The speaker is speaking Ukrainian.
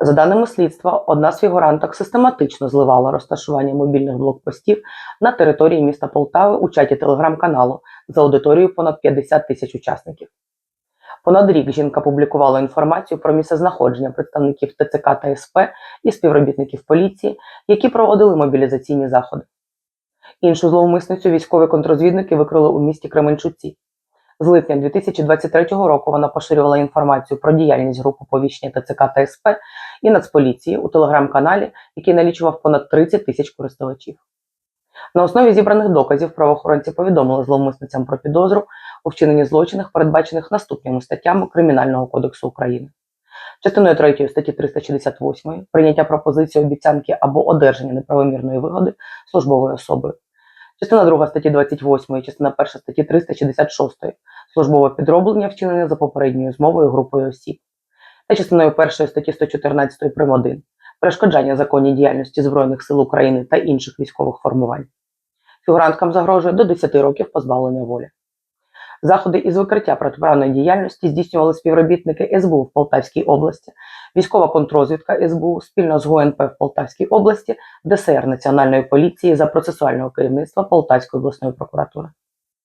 За даними слідства, одна з фігуранток систематично зливала розташування мобільних блокпостів на території міста Полтави у чаті телеграм-каналу за аудиторією понад 50 тисяч учасників. Понад рік жінка публікувала інформацію про місцезнаходження представників ТЦК та СП і співробітників поліції, які проводили мобілізаційні заходи. Іншу зловмисницю військові контрозвідники викрили у місті Кременчуці. З липня 2023 року вона поширювала інформацію про діяльність групи повіщення ТЦК та СП і Нацполіції у телеграм-каналі, який налічував понад 30 тисяч користувачів. На основі зібраних доказів правоохоронці повідомили зловмисницям про підозру у вчиненні злочинах, передбачених наступними статтями Кримінального кодексу України. Частиною 3 статті 368 прийняття пропозиції обіцянки або одержання неправомірної вигоди службовою особою. Частина 2 статті 28, частина 1 статті 366 службове підроблення вчинене за попередньою змовою групою осіб. Та частиною 1 статті 114 прим. 1 перешкоджання законній діяльності Збройних сил України та інших військових формувань. Фігуранткам загрожує до 10 років позбавлення волі. Заходи із викриття протиправної діяльності здійснювали співробітники СБУ в Полтавській області, військова контрозвідка СБУ спільно з ГУНП в Полтавській області, ДСР Національної поліції за процесуального керівництва Полтавської обласної прокуратури.